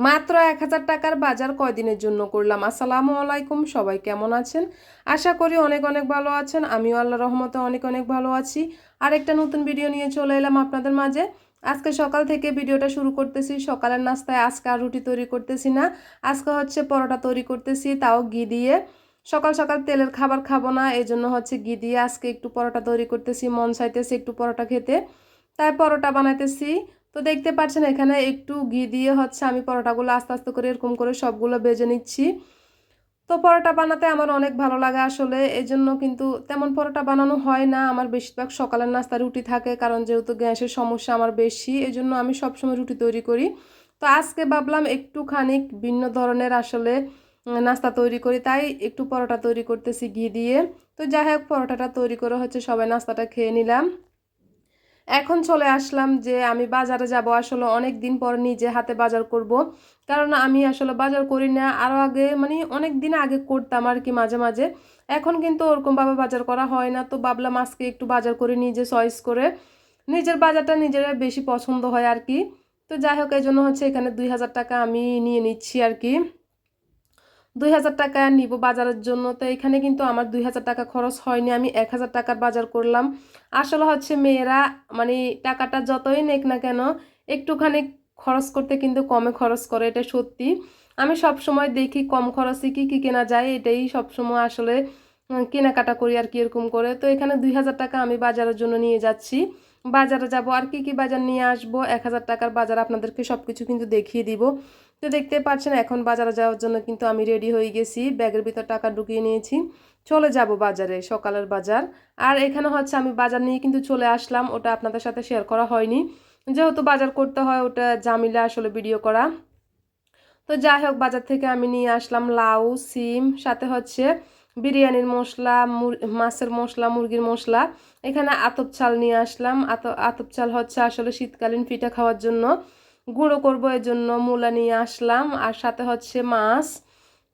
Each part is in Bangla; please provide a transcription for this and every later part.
মাত্র এক হাজার টাকার বাজার কয়দিনের জন্য করলাম। আসসালামু আলাইকুম, সবাই কেমন আছেন? আশা করি অনেক অনেক ভালো আছেন। আমিও আল্লাহ রহমতে অনেক অনেক ভালো আছি। আর একটা নতুন ভিডিও নিয়ে চলে এলাম আপনাদের মাঝে। আজকে সকাল থেকে ভিডিওটা শুরু করতেছি। সকালের নাস্তায় আজকে আর রুটি তৈরি করতেছি না। আজকে হচ্ছে পরোটা তৈরি করতেছি, তাও ঘি দিয়ে। সকাল সকাল তেলের খাবার খাব না এই জন্য হচ্ছে ঘি দিয়ে আজকে একটু পরোটা তৈরি করতেছি। মন চাইতেছে একটু পরোটা খেতে। তাই পরোটা বানাইতেছি। তো দেখতে পাচ্ছেন এখানে একটু ঘি দিয়ে হচ্ছে আমি পরোটাগুলো আস্তে আস্তে করে এরকম করে সবগুলো বেজে নিচ্ছি। তো পরোটা বানাতে আমার অনেক ভালো লাগে আসলে এই জন্য কিন্তু তেমন পরোটা বানানো হয় না। আমার বেশিরভাগ সকালের নাস্তা রুটি থাকে, কারণ যেহেতু গ্যাসের সমস্যা আমার বেশি এই জন্য আমি সবসময় রুটি তৈরি করি। তো আজকে ভাবলাম একটুখানি ভিন্ন ধরনের আসলে নাস্তা তৈরি করি, তাই একটু পরোটা তৈরি করতেছি ঘি দিয়ে। তো যাই হোক, পরোটাটা তৈরি করে হচ্ছে সবাই নাস্তাটা খেয়ে নিলাম। এখন চলে আসলাম যে আমি বাজারে যাব। আসলে অনেক দিন পর নিজে হাতে বাজার করব। কারণ আমি আসলে বাজার করি না। আরও আগে মানে অনেক দিন আগে করতাম আর কি মাঝে মাঝে। এখন কিন্তু ওরকমভাবে বাজার করা হয় না। তো ভাবলাম আজকে একটু বাজার করে নিজে চয়েস করে। নিজের বাজারটা নিজের বেশি পছন্দ হয় আর কি। তো যাই হোক, এই জন্য হচ্ছে এখানে দুই হাজার টাকা আমি নিয়ে নিচ্ছি আর কি। দুই হাজার টাকা নিব বাজারের জন্য। তো এখানে কিন্তু আমার দুই হাজার টাকা খরচ হয়নি, আমি এক হাজার টাকার বাজার করলাম। আসলে হচ্ছে মেয়েরা মানে টাকাটা যতই নেক না কেন, একটুখানি খরচ করতে কিন্তু কমে খরচ করে, এটা সত্যি। আমি সব সময় দেখি কম খরচে কী কী কেনা যায়, এটাই সব সময় আসলে কেনাকাটা করি আর কি এরকম করে। তো এখানে দুই হাজার টাকা আমি বাজারের জন্য নিয়ে যাচ্ছি। বাজারে যাব, আর কি কি বাজার নিয়ে আসব? এক হাজার টাকার বাজার আপনাদেরকে সব কিছু কিন্তু দেখিয়ে দিব। তো দেখতে পাচ্ছেন, এখন বাজারে যাওয়ার জন্য কিন্তু আমি রেডি হয়ে গেছি। ব্যাগের ভিতর টাকা ঢুকিয়ে নিয়েছি। চলে যাব বাজারে, সকালের বাজার। আর এখানে হচ্ছে আমি বাজার নিয়ে কিন্তু চলে আসলাম, ওটা আপনাদের সাথে শেয়ার করা হয়নি। যেহেতু বাজার করতে হয়, ওটা জামিলা আসলে ভিডিও করা। তো যাই হোক, বাজার থেকে আমি নিয়ে আসলাম লাউ, সিম, সাথে হচ্ছে বিরিয়ানির মশলা মাছের মশলা, মুরগির মশলা। এখানে আতপ চাল নিয়ে আসলাম। আত, আতপ চাল হচ্ছে আসলে শীতকালীন পিঠা খাওয়ার জন্য। গুঁড়ো করব এর জন্য মূলা নিয়ে আসলাম। আর সাথে হচ্ছে মাছ।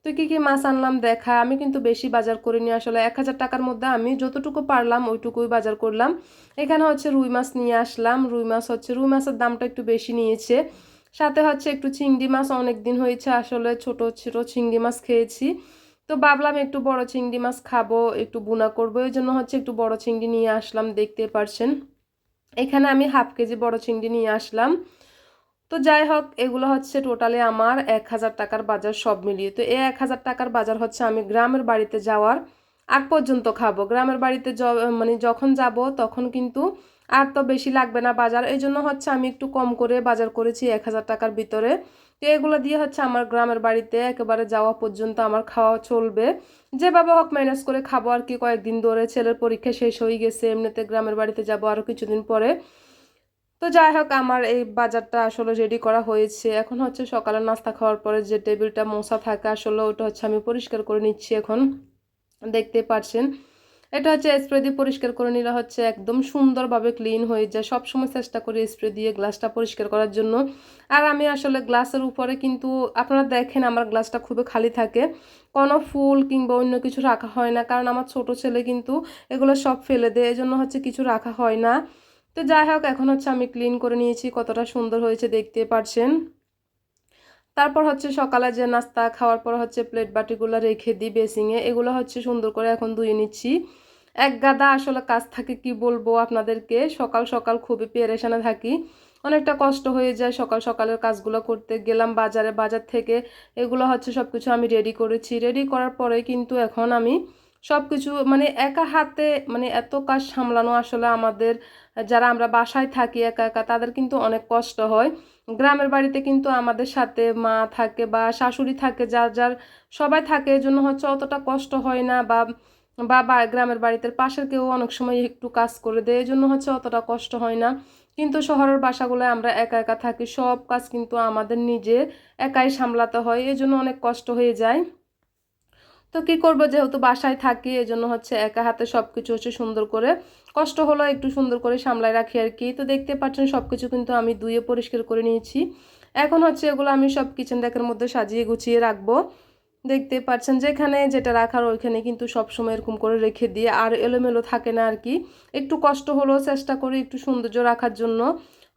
তো কী কী মাছ আনলাম দেখা। আমি কিন্তু বেশি বাজার করিনি আসলে। এক হাজার টাকার মধ্যে আমি যতটুকু পারলাম ওইটুকুই বাজার করলাম। এখানে হচ্ছে রুই মাছ নিয়ে আসলাম। রুই মাছ হচ্ছে, রুই মাছের দামটা একটু বেশি নিয়েছে। সাথে হচ্ছে একটু চিংড়ি মাছ। অনেক দিন হয়েছে আসলে ছোট ছোট চিংড়ি মাছ খেয়েছি। তো ভাবলাম একটু বড় চিংড়ি মাছ খাব, একটু বুনা করব, এই জন্য হচ্ছে একটু বড় চিংড়ি নিয়ে আসলাম, দেখতে পারছেন। এখানে আমি হাফ কেজি বড় চিংড়ি নিয়ে আসলাম। তো যাই হোক, এগুলো হচ্ছে টোটালে আমার এক হাজার টাকার বাজার সব মিলিয়ে। তো এই এক হাজার টাকার বাজার হচ্ছে আমি গ্রামের বাড়িতে যাওয়ার আগ পর্যন্ত খাব। গ্রামের বাড়িতে মানে যখন যাব তখন কিন্তু আর তো বেশি লাগবে না বাজার। এই জন্য হচ্ছে আমি একটু কম করে বাজার করেছি এক হাজার টাকার ভিতরে। তো এগুলো দিয়ে হচ্ছে আমার গ্রামের বাড়িতে একেবারে যাওয়া পর্যন্ত আমার খাওয়া চলবে। যেভাবে হোক ম্যানেজ করে খাব আর কি। কয়েকদিন ধরে ছেলের পরীক্ষা শেষ হয়ে গেছে, এমনিতে গ্রামের বাড়িতে যাব আরও কিছুদিন পরে। তো যাই হোক, আমার এই বাজারটা আসলে রেডি করা হয়েছে। এখন হচ্ছে সকালে নাস্তা খাওয়ার পরে যে টেবিলটা মশা থাকে, আসলে ওটা হচ্ছে আমি পরিষ্কার করে নিচ্ছি এখন। দেখতে পাচ্ছেন। এটা হচ্ছে স্প্রে দিয়ে পরিষ্কার করে নিলে হচ্ছে একদম সুন্দরভাবে ক্লিন হয়ে যায়। সবসময় চেষ্টা করি স্প্রে দিয়ে গ্লাসটা পরিষ্কার করার জন্য। আর আমি আসলে গ্লাসের উপরে কিন্তু আপনারা দেখেন আমার গ্লাসটা খুবই খালি থাকে। কোনো ফুল কিংবা অন্য কিছু রাখা হয় না, কারণ আমার ছোট ছেলে কিন্তু এগুলো সব ফেলে দেয় এই জন্য হচ্ছে কিছু রাখা হয় না। তো যাই হোক, এখন হচ্ছে আমি ক্লিন করে নিয়েছি, কতটা সুন্দর হয়েছে দেখতে পারছেন। তারপর হচ্ছে সকালে যে নাস্তা খাওয়ার পর হচ্ছে প্লেট বাটিগুলো রেখে দিই বেসিংয়ে এগুলো হচ্ছে সুন্দর করে এখন ধুয়ে নিচ্ছি। এক গাদা আসলে কাজ থাকে কি বলব আপনাদেরকে, সকাল সকাল খুবই পেরেশানে থাকি। অনেকটা কষ্ট হয়ে যায় সকাল সকালের কাজগুলো করতে। গেলাম বাজারে, বাজার থেকে এগুলো হচ্ছে সব কিছু আমি রেডি করেছি। রেডি করার পরে কিন্তু এখন আমি সব কিছু মানে একা হাতে মানে এত কাজ সামলানো আসলে আমাদের, যারা আমরা বাসায় থাকি একা একা, তাদের কিন্তু অনেক কষ্ট হয়। গ্রামের বাড়িতে কিন্তু আমাদের সাথে মা থাকে বা শাশুড়ি থাকে, যার যার সবাই থাকে এই জন্য হচ্ছে অতটা কষ্ট হয় না বা বা গ্রামের বাড়িতে পাশের কেউ অনেক সময় একটু কাজ করে দেয় এই জন্য হচ্ছে অতটা কষ্ট হয় না। কিন্তু শহরের বাসাগুলোয় আমরা একা একা থাকি, সব কাজ কিন্তু আমাদের নিজে একাই সামলাতে হয় এই জন্য অনেক কষ্ট হয়ে যায়। তো কি করব যেহেতু বাসায় থাকি এই জন্য হচ্ছে একা হাতে সব কিছু হচ্ছে সুন্দর করে, কষ্ট হলো একটু সুন্দর করে সামলায় রাখি আর কি। তো দেখতে পাচ্ছেন সব কিছু কিন্তু আমি ধুয়ে পরিষ্কার করে নিয়েছি। এখন হচ্ছে এগুলো আমি সব কিচেন ডেকের মধ্যে সাজিয়ে গুছিয়ে রাখব। দেখতে পাচ্ছেন যেখানে যেটা রাখার ওইখানে কিন্তু সবসময় এরকম করে রেখে দিয়ে আর এলোমেলো থাকে না আর কি। একটু কষ্ট হলেও চেষ্টা করি একটু সৌন্দর্য রাখার জন্য।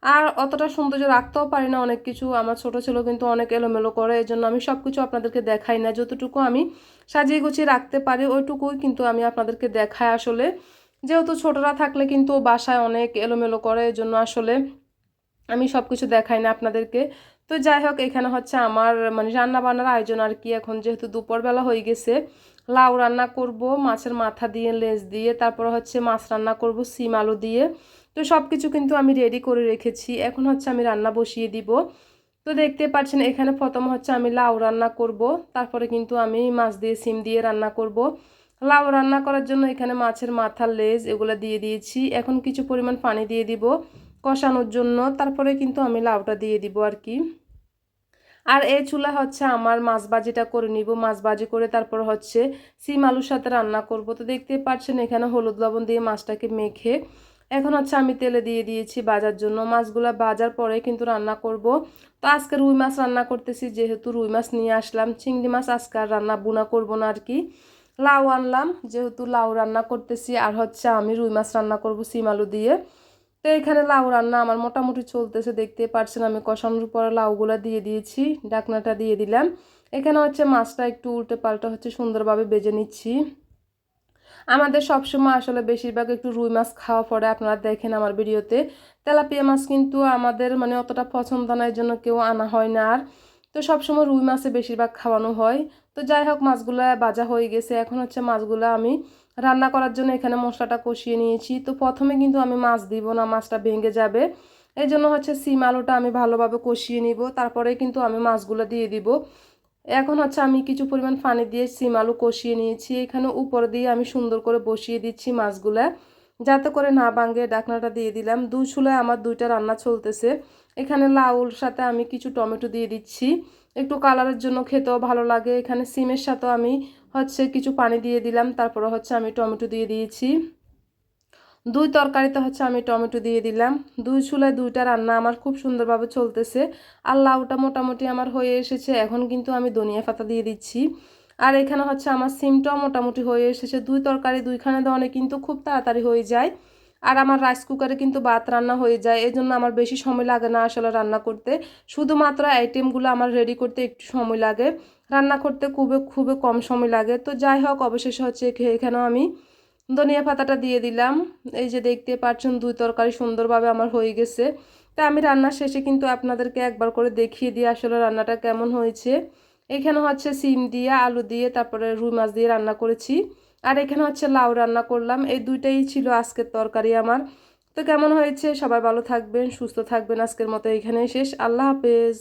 আর অতটা সৌন্দর্য রাখতেও পারি না অনেক কিছু। আমার ছোট ছেলেও কিন্তু অনেক এলোমেলো করে এই জন্য আমি সব কিছু আপনাদেরকে দেখাই না। যতটুকু আমি সাজিয়ে গুছিয়ে রাখতে পারি, ওইটুকুই কিন্তু আমি আপনাদেরকে দেখাই আসলে। যেহেতু ছোটরা থাকলে কিন্তু বাসায় অনেক এলোমেলো করে এই জন্য আসলে আমি সব কিছু দেখাই না আপনাদেরকে। তো যাই হোক, এখানে হচ্ছে আমার মানে রান্না বান্নার আয়োজন আর কি। এখন যেহেতু দুপুরবেলা হয়ে গেছে, লাউ রান্না করব, মাছের মাথা দিয়ে, লেজ দিয়ে, তারপর হচ্ছে মাছ রান্না করব, সিম আলু দিয়ে। তো সব কিছু কিন্তু আমি রেডি করে রেখেছি। এখন হচ্ছে আমি রান্না বসিয়ে দিব। তো দেখতে পাচ্ছেন এখানে প্রথম হচ্ছে আমি লাউ রান্না করব। তারপরে কিন্তু আমি মাছ দিয়ে, সিম দিয়ে রান্না করব। লাউ রান্না করার জন্য এখানে মাছের মাথার লেজ এগুলো দিয়ে দিয়েছি। এখন কিছু পরিমাণ পানি দিয়ে দিব কষানোর জন্য। তারপরে কিন্তু আমি লাউটা দিয়ে দিব আর কি। আর এই চুলা হচ্ছে আমার মাছ বাজিটা করে নিব। মাছ বাজি করে তারপর হচ্ছে সিম আলুর সাথে রান্না করব। তো দেখতে পাচ্ছেন এখানে হলুদ লবণ দিয়ে মাছটাকে মেখে এখন হচ্ছে আমি তেলে দিয়ে দিয়েছি বাজার জন্য। মাছগুলো বাজার পরে কিন্তু রান্না করব। তো আজকে রুই মাছ রান্না করতেছি, যেহেতু রুই মাছ নিয়ে আসলাম। চিংড়ি মাছ আজকে আর রান্না বুনা করব না আর কি লাউ আনলাম, যেহেতু লাউ রান্না করতেছি। আর হচ্ছে আমি রুই মাছ রান্না করব সিম আলু দিয়ে। তো এখানে লাউ রান্না আমার মোটামুটি চলতেছে দেখতে পারছেন আমি কষানোর পরে লাউগুলো দিয়ে দিয়েছি, ডাকনাটা দিয়ে দিলাম। এখানে হচ্ছে মাছটা একটু উল্টে পাল্টা হচ্ছে সুন্দরভাবে বেজে নিচ্ছি। আমাদের সবসময় আসলে বেশিরভাগ একটু রুই মাছ খাওয়া পড়ে আপনারা দেখেন আমার ভিডিওতে। তেলাপিয়া মাছ কিন্তু আমাদের মানে অতটা পছন্দ নয় জন্য কেউ আনা হয় না। আর তো সবসময় রুই মাছে বেশিরভাগ খাওয়ানো হয়। তো যাই হোক, মাছগুলো বাজা হয়ে গেছে। এখন হচ্ছে মাছগুলো আমি রান্না করার জন্য এখানে মশলাটা কষিয়ে নিয়েছি। তো প্রথমে কিন্তু আমি মাছ দিব না, মাছটা ভেঙে যাবে। এই জন্য হচ্ছে সিম আলুটা আমি ভালোভাবে কষিয়ে নিব। তারপরে কিন্তু আমি মাছগুলো দিয়ে দিব। এখন হচ্ছে আমি কিছু পরিমাণ পানি দিয়ে সিম আলু কষিয়ে নিয়েছি। এখানে উপর দিয়ে আমি সুন্দর করে বসিয়ে দিচ্ছি মাছগুলা। যাতে করে না ভাঙে ডাকনাটা দিয়ে দিলাম। দুই চুলায় আমার দুইটা রান্না চলতেছে। এখানে লাউর সাথে আমি কিছু টমেটো দিয়ে দিচ্ছি। একটু কালারের জন্য খেতেও ভালো লাগে। এখানে সিমের সাথেও আমি হচ্ছে কিছু পানি দিয়ে দিলাম। তারপরে হচ্ছে আমি টমেটো দিয়ে দিয়েছি। দুই তরকারিতে হচ্ছে আমি টমেটো দিয়ে দিলাম। দুই চুলায় দুইটা রান্না আমার খুব সুন্দরভাবে চলতেছে। আর লাউটা মোটামুটি আমার হয়ে এসেছে। এখন কিন্তু আমি ধনিয়া পাতা দিয়ে দিচ্ছি। আর এখানে হচ্ছে আমার সিমটাও মোটামুটি হয়ে এসেছে। দুই তরকারি দুইখানে দেওয়ানে কিন্তু খুব তাড়াতাড়ি হয়ে যায়। আর আমার রাইস কুকারে কিন্তু ভাত রান্না হয়ে যায়। এই জন্য আমার বেশি সময় লাগে না আসলে রান্না করতে। শুধুমাত্র আইটেমগুলো আমার রেডি করতে একটু সময় লাগে। রান্না করতে খুবই খুবই কম সময় লাগে। তো যাই হোক, অবশেষে হচ্ছে এখানেও আমি ধনিয়া পাতাটা দিয়ে দিলাম। এই যে দেখতে পাচ্ছেন, দুই তরকারি সুন্দরভাবে আমার হয়ে গেছে। তা আমি রান্নার শেষে কিন্তু আপনাদেরকে একবার করে দেখিয়ে দিয়ে আসলে রান্নাটা কেমন হয়েছে। এখানে হচ্ছে সিম দিয়ে, আলু দিয়ে, তারপরে রুই মাছ দিয়ে রান্না করেছি। আর এখানে হচ্ছে লাউ রান্না করলাম। এই দুইটাই ছিল আজকের তরকারি আমার। তো কেমন হয়েছে? সবাই ভালো থাকবেন, সুস্থ থাকবেন। আজকের মতো এখানেই শেষ। আল্লাহ হাফেজ।